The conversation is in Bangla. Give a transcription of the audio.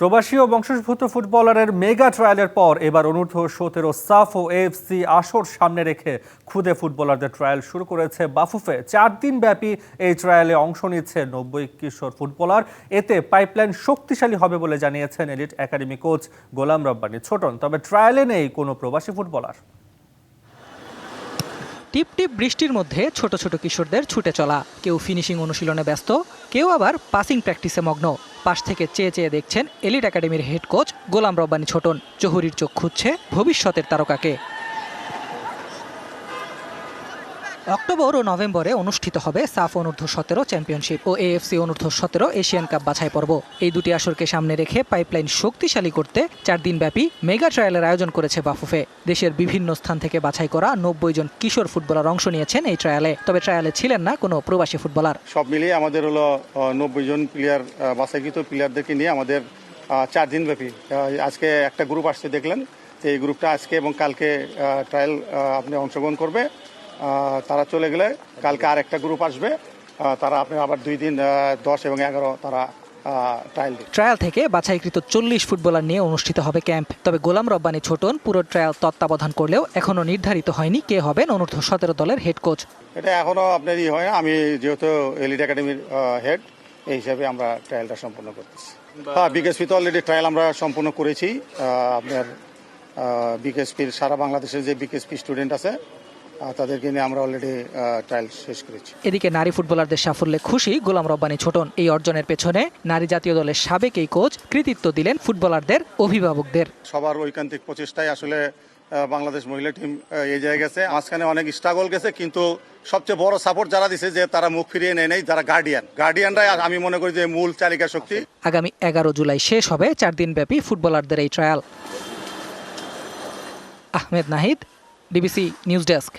প্রবাসী ও বংশোদ্ভূত ফুটবলারের মেগা ট্রায়ালের পর এবার অনূর্ধ্ব সতেরো সাফ ও এএফসি আসর সামনে রেখে খুদে ফুটবলারদের ট্রায়াল শুরু করেছে বাফুফে। চার দিন ব্যাপী এই ট্রায়ালে অংশ নিচ্ছে নব্বই কিশোর ফুটবলার। এতে পাইপলাইন শক্তিশালী হবে বলে জানিয়েছেন elite academy coach Golam Rabbani Chhoton. তবে ট্রায়ালে নেই কোনো প্রবাসী ফুটবলার। টিপ টিপ বৃষ্টির মধ্যে ছোট ছোট কিশোরদের ছুটে চলা। কেউ ফিনিশিং অনুশীলনে ব্যস্ত, কেউ আবার পাসিং প্র্যাকটিসে মগ্ন। পাশ থেকে চেয়ে চেয়ে দেখছেন এলিট একাডেমির হেড কোচ গোলাম রব্বানি ছোটন। জহুরির চোখ খুঁজছে ভবিষ্যতের তারকাকে। অক্টোবর ও নভেম্বরে অনুষ্ঠিত হবে সাফ অনূর্ধ্ব সতেরো চ্যাম্পিয়নশিপ ও এএফসি অনূর্ধ্ব সতেরো এশিয়ান কাপ বাছাই পর্ব। এই দুটি আসরকে সামনে রেখে পাইপলাইন শক্তিশালী করতে চার দিনব্যাপী মেগা ট্রায়ালের আয়োজন করেছে বাফুফে। দেশের বিভিন্ন স্থান থেকে বাছাই করা নব্বই জন কিশোর ফুটবলার অংশ নিয়েছেন এই ট্রায়ালে। তবে ট্রায়ালে ছিলেন না কোনো প্রবাসী ফুটবলার। সব মিলিয়ে আমাদের হলো নব্বই জন প্লেয়ার বাছাইকৃত প্লেয়ারদেরকে নিয়ে আমাদের চার দিন ব্যাপী আজকে একটা গ্রুপ আসছে দেখলেন। এই গ্রুপটা আজকে এবং কালকে ট্রায়াল আপনি অংশগ্রহণ করবে। তারা চলে গেলে কালকে আর একটা গ্রুপ আসবে তারা আপনি আবার দুই দিন দশ এবং এগারো তারা ট্রায়াল ট্রায়াল থেকে বাছাইকৃত চল্লিশ ফুটবলার নিয়ে অনুষ্ঠিত হবে ক্যাম্প। তবে গোলাম রব্বানি ছোটন পুরো ট্রায়াল তত্ত্বাবধান করলেও এখনও নির্ধারিত হয়নি কে হবেন অনূর্ধ্ব সতেরো দলের হেড কোচ এটা এখনও আপনার ই হয় না আমি যেহেতু এলিট একাডেমির হেড এই হিসাবে আমরা ট্রায়ালটা সম্পূর্ণ করতেছি। হ্যাঁ বিকেএসপি তো অলরেডি ট্রায়াল আমরা সম্পূর্ণ করেছি। আপনার বিকেএসপির সারা বাংলাদেশের যে বিকেএসপি স্টুডেন্ট আছে তাদেরকে নিয়ে আমরা অলরেডি ট্রায়াল শেষ করেছি। এদিকে নারী ফুটবলারদের সাফল্যে খুশি গোলাম রব্বানী ছোটন। এই অর্জনের পেছনে নারী জাতীয় দলের সাবেক এই কোচ কৃতিত্ব দিলেন ফুটবলারদের অভিভাবকদের। সবার ঐকান্তিক প্রচেষ্টায় আসলে বাংলাদেশ মহিলা টিম এই জায়গায় গেছে। মাঝখানে অনেক স্ট্রাগল গেছে কিন্তু সবচেয়ে বড় সাপোর্ট যারা দিছে যে তারা মুখ ফিরিয়ে নেয় নেই যারা গার্ডিয়ান গার্ডিয়ানরাই আমি মনে করি যে মূল চালিকা শক্তি। আগামী এগারো জুলাই শেষ হবে চার দিনব্যাপী ফুটবলারদের এই trial Ahmed Nahid DBC news desk.